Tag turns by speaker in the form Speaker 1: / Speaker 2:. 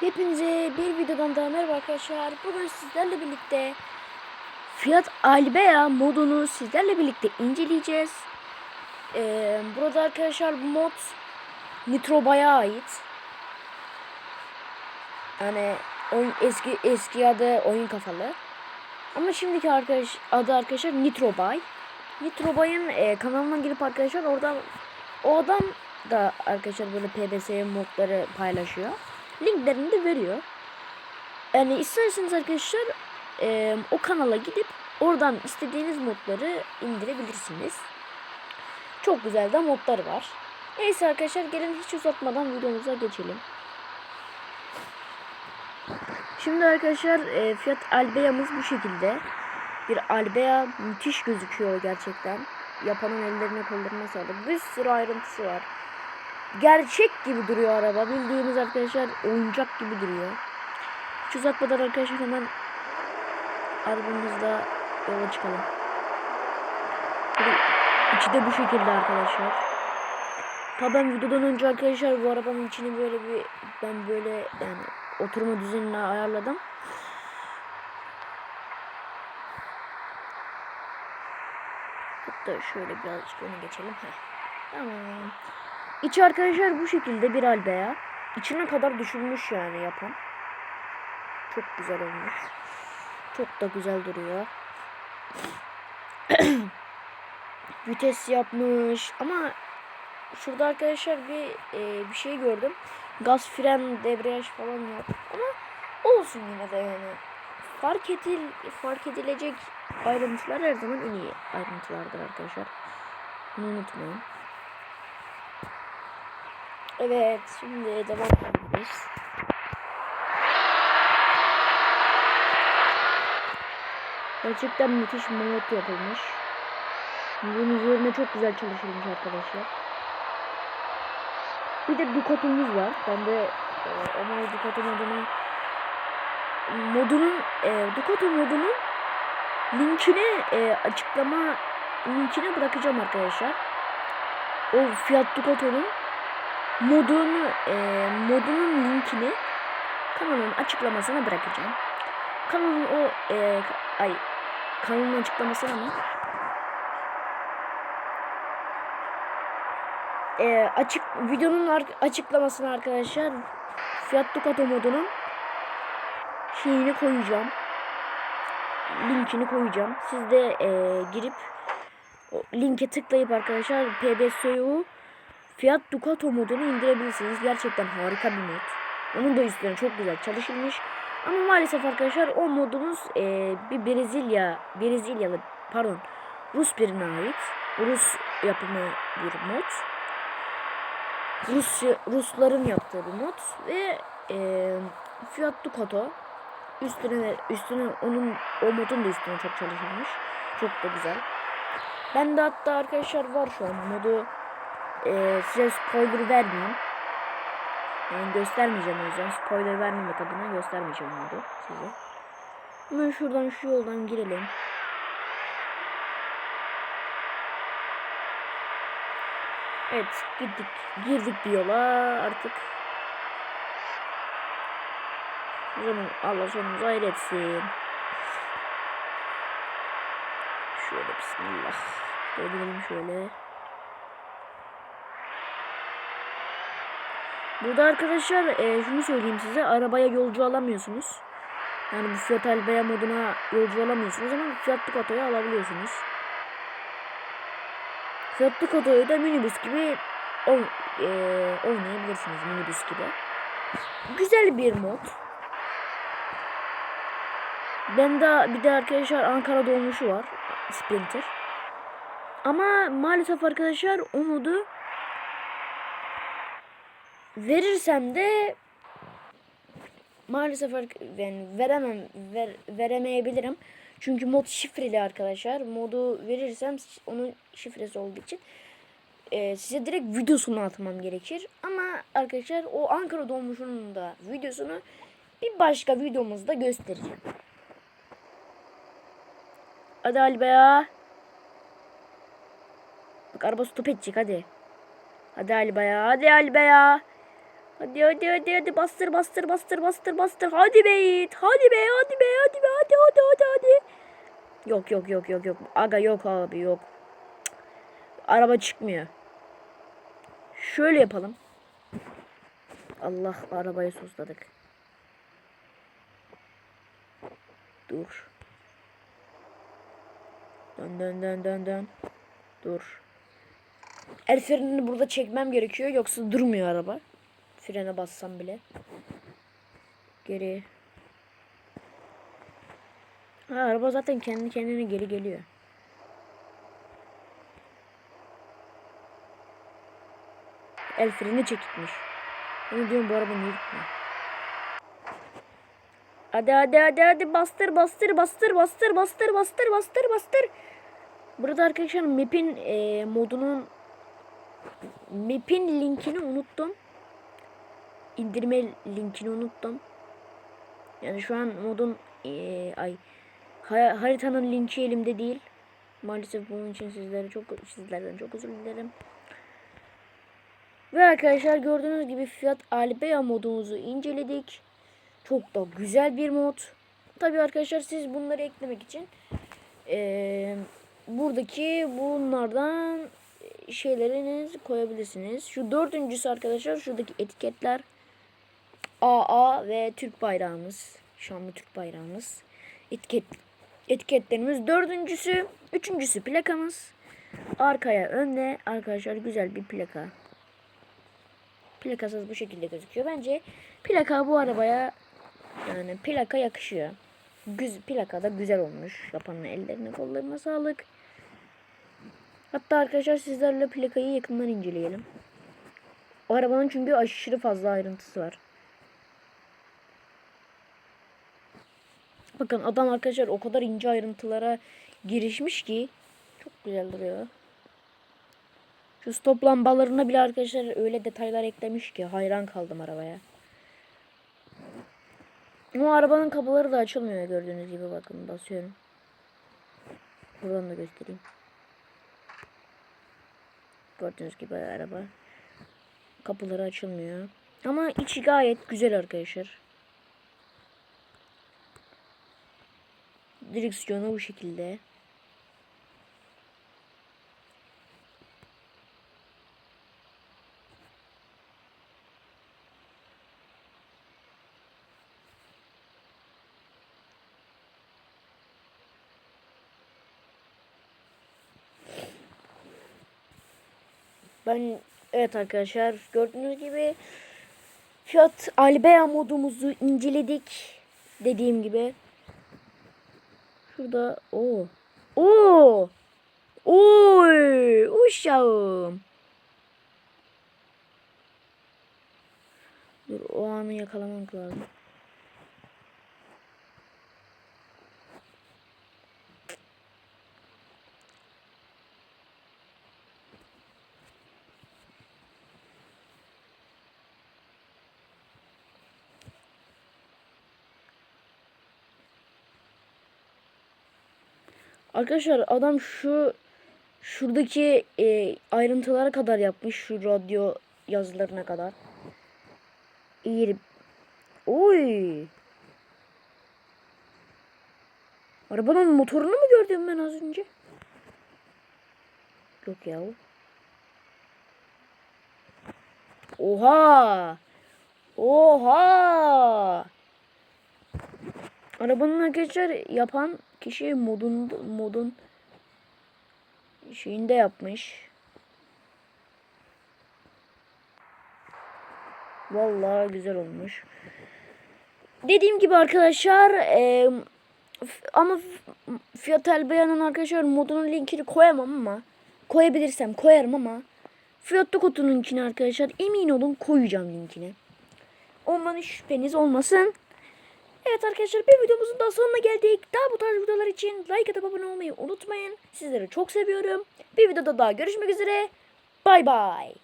Speaker 1: Hepinize bir videodan daha merhaba arkadaşlar. Bugün sizlerle birlikte Fiat Albea modunu sizlerle birlikte inceleyeceğiz. Ee, burada arkadaşlar bu mod Nitrobay'a ait. Yani oyun, eski eski adı oyun kafalı. Ama şimdiki arkadaş adı arkadaşlar Nitrobay. Nitrobay'ın e, kanalına girip arkadaşlar oradan o adam da arkadaşlar böyle PBS modları paylaşıyor linklerini de veriyor. Yani isterseniz arkadaşlar e, o kanala gidip oradan istediğiniz modları indirebilirsiniz. Çok güzel de modlar var. Neyse arkadaşlar gelin hiç uzatmadan videomuza geçelim. Şimdi arkadaşlar e, Fiat Albea'mız bu şekilde. Bir Albea müthiş gözüküyor gerçekten. Yapanın ellerine kollarına sağlık. Bir sürü ayrıntısı var gerçek gibi duruyor araba. Bildiğiniz arkadaşlar oyuncak gibi duruyor. Hiç uzatmadan arkadaşlar hemen arabamızla yola çıkalım. İçi de bu şekilde arkadaşlar. Ta ben videodan önce arkadaşlar bu arabanın içini böyle bir ben böyle yani oturma düzenine ayarladım. Hatta şöyle birazcık öne geçelim. Heh. Tamam. İçi arkadaşlar bu şekilde bir albea. İçine kadar düşünmüş yani yapan. Çok güzel olmuş. Çok da güzel duruyor. Vites yapmış ama şurada arkadaşlar bir e, bir şey gördüm. Gaz fren debriyaj falan yok. Ama olsun yine de yani. Fark edil fark edilecek ayrıntılar her zaman en iyi ayrıntılardır arkadaşlar. Bunu unutmayın. Evet, şimdi devam edebiliriz. Gerçekten müthiş mod yapılmış. Bunun üzerine çok güzel çalışılmış arkadaşlar. Bir de Ducato'muz var. Ben de e, ama Ducato modunu modunun e, Ducato modunun linkini e, açıklama linkine bırakacağım arkadaşlar. O Fiat Ducato'nun modunu e, modunun linkini kanalın açıklamasına bırakacağım. Kanalın o e, ay kanalın açıklamasına mı? E, açık videonun açıklamasına arkadaşlar Fiat Ducato modunun şeyini koyacağım. Linkini koyacağım. Siz de e, girip linke tıklayıp arkadaşlar PBSU Fiat Ducato modunu indirebilirsiniz. Gerçekten harika bir mod. Onun da üstüne çok güzel çalışılmış. Ama maalesef arkadaşlar o modumuz e, bir Brezilya, Brezilyalı pardon Rus birine ait. Rus yapımı bir mod. Rus Rusların yaptığı bir mod ve e, Fiat Ducato üstüne üstüne onun o modun da üstüne çok çalışılmış. Çok da güzel. Ben de hatta arkadaşlar var şu an modu e, size spoiler vermeyeyim. Yani göstermeyeceğim o yüzden. Spoiler vermemek adına göstermeyeceğim modu size. Hemen şuradan şu yoldan girelim. Evet gittik. Girdik bir yola artık. O zaman Allah sonumuzu hayretsin. Şöyle bismillah. Gidelim şöyle. Burada arkadaşlar e, şunu söyleyeyim size. Arabaya yolcu alamıyorsunuz. Yani bu Fiat Albea moduna yolcu alamıyorsunuz ama Fiat Ducato'yu alabiliyorsunuz. Fiat Ducato'yu da minibüs gibi oyn e, oynayabilirsiniz minibüs gibi. Güzel bir mod. Ben de bir de arkadaşlar Ankara doğmuşu var. Sprinter. Ama maalesef arkadaşlar o modu verirsem de maalesef yani veremem ver, veremeyebilirim. Çünkü mod şifreli arkadaşlar. Modu verirsem onun şifresi olduğu için e, size direkt videosunu atmam gerekir. Ama arkadaşlar o Ankara dolmuşunun da videosunu bir başka videomuzda göstereceğim. Hadi Ali ya. Bak araba stop edecek hadi. Hadi Ali ya. Hadi Ali ya. Hadi hadi hadi hadi bastır bastır bastır bastır bastır. Hadi be Yiğit. Hadi be hadi be hadi be hadi hadi hadi hadi. Yok yok yok yok yok. Aga yok abi yok. Araba çıkmıyor. Şöyle yapalım. Allah arabayı sosladık. Dur. Dön dön dön dön dön. Dur. El burada çekmem gerekiyor yoksa durmuyor araba. Frene bassam bile. Geri. Ha, araba zaten kendi kendine geri geliyor. El freni çekitmiş. Ben diyorum bu araba niye gitmiyor? Hadi hadi hadi hadi bastır bastır bastır bastır bastır bastır bastır bastır. Burada arkadaşlar map'in e, modunun map'in linkini unuttum. İndirme linkini unuttum. Yani şu an modun e, ay ha- haritanın linki elimde değil. Maalesef bunun için sizlere çok sizlerden çok özür dilerim. Ve arkadaşlar gördüğünüz gibi Fiat Albea modumuzu inceledik. Çok da güzel bir mod. Tabii arkadaşlar siz bunları eklemek için eee, buradaki bunlardan şeylerinizi koyabilirsiniz. Şu dördüncüsü arkadaşlar şuradaki etiketler AA ve Türk bayrağımız. Şanlı Türk bayrağımız. Etiket, etiketlerimiz. Dördüncüsü, üçüncüsü plakamız. Arkaya önde arkadaşlar güzel bir plaka. Plakasız bu şekilde gözüküyor. Bence plaka bu arabaya yani plaka yakışıyor. Güz, plaka da güzel olmuş. Yapanın ellerine kollarına sağlık. Hatta arkadaşlar sizlerle plakayı yakından inceleyelim. O arabanın çünkü aşırı fazla ayrıntısı var. Bakın adam arkadaşlar o kadar ince ayrıntılara girişmiş ki çok güzel duruyor. Şu stop lambalarına bile arkadaşlar öyle detaylar eklemiş ki hayran kaldım arabaya. Ama arabanın kapıları da açılmıyor gördüğünüz gibi bakın basıyorum. Buradan da göstereyim. Gördüğünüz gibi araba. Kapıları açılmıyor. Ama içi gayet güzel arkadaşlar. Direksiyonu bu şekilde. Ben evet arkadaşlar gördüğünüz gibi Fiat Albea modumuzu inceledik. Dediğim gibi. Şurada o. Oo. Oy, uşağım. Dur o anı yakalamak lazım. Arkadaşlar adam şu şuradaki e, ayrıntılara kadar yapmış şu radyo yazılarına kadar. İyi. Oy. Arabanın motorunu mu gördüm ben az önce? Yok ya. Oha. Oha. Arabanın arkadaşlar yapan kişi modun modun şeyinde yapmış. Vallahi güzel olmuş. Dediğim gibi arkadaşlar e, ama f- Fiat Albea'nın arkadaşlar modunun linkini koyamam ama koyabilirsem koyarım ama Fiat Ducato'nun linkini arkadaşlar emin olun koyacağım linkini. Ondan şüpheniz olmasın. Evet arkadaşlar bir videomuzun daha sonuna geldik. Daha bu tarz videolar için like atıp abone olmayı unutmayın. Sizleri çok seviyorum. Bir videoda daha görüşmek üzere. Bay bay.